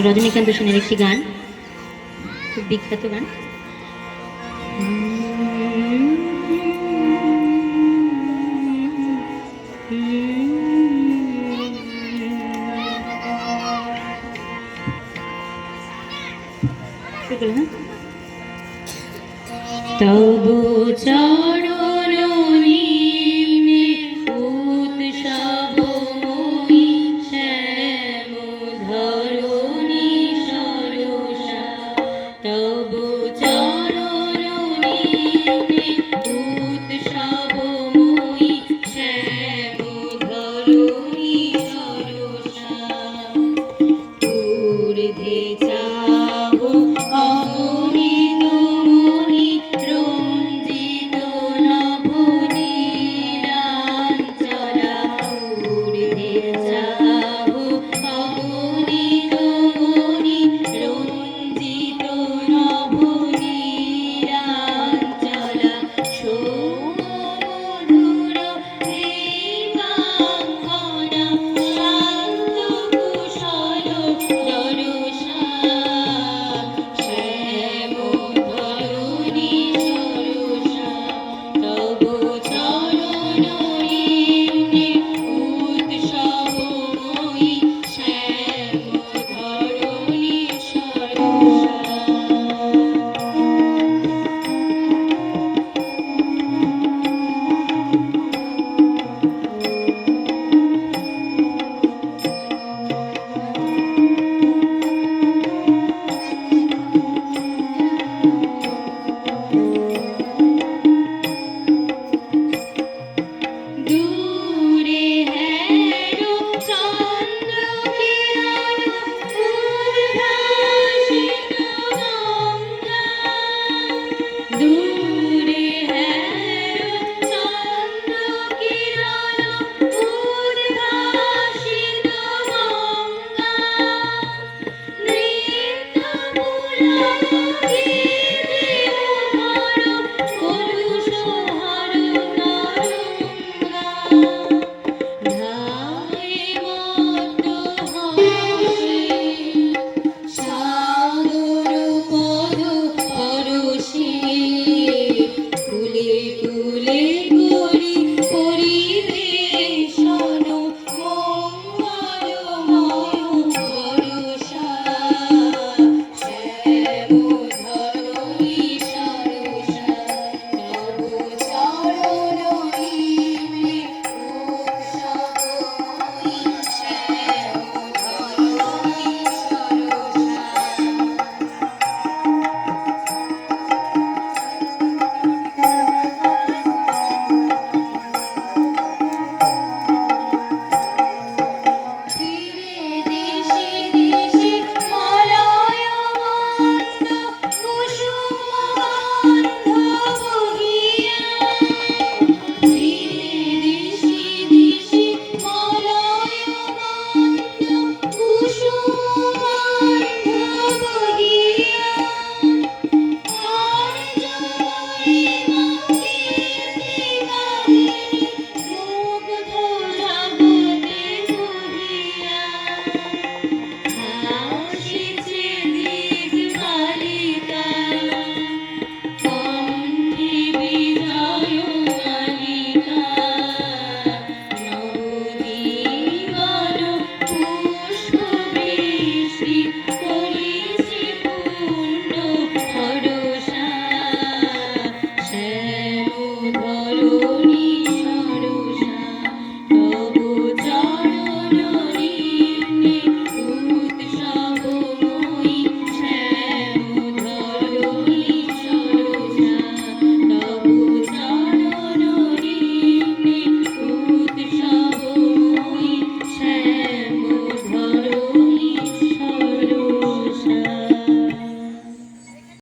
রজনীকান্ত সেনের একটি গান খুব বিখ্যাত গান? তবু চরণ Daddy!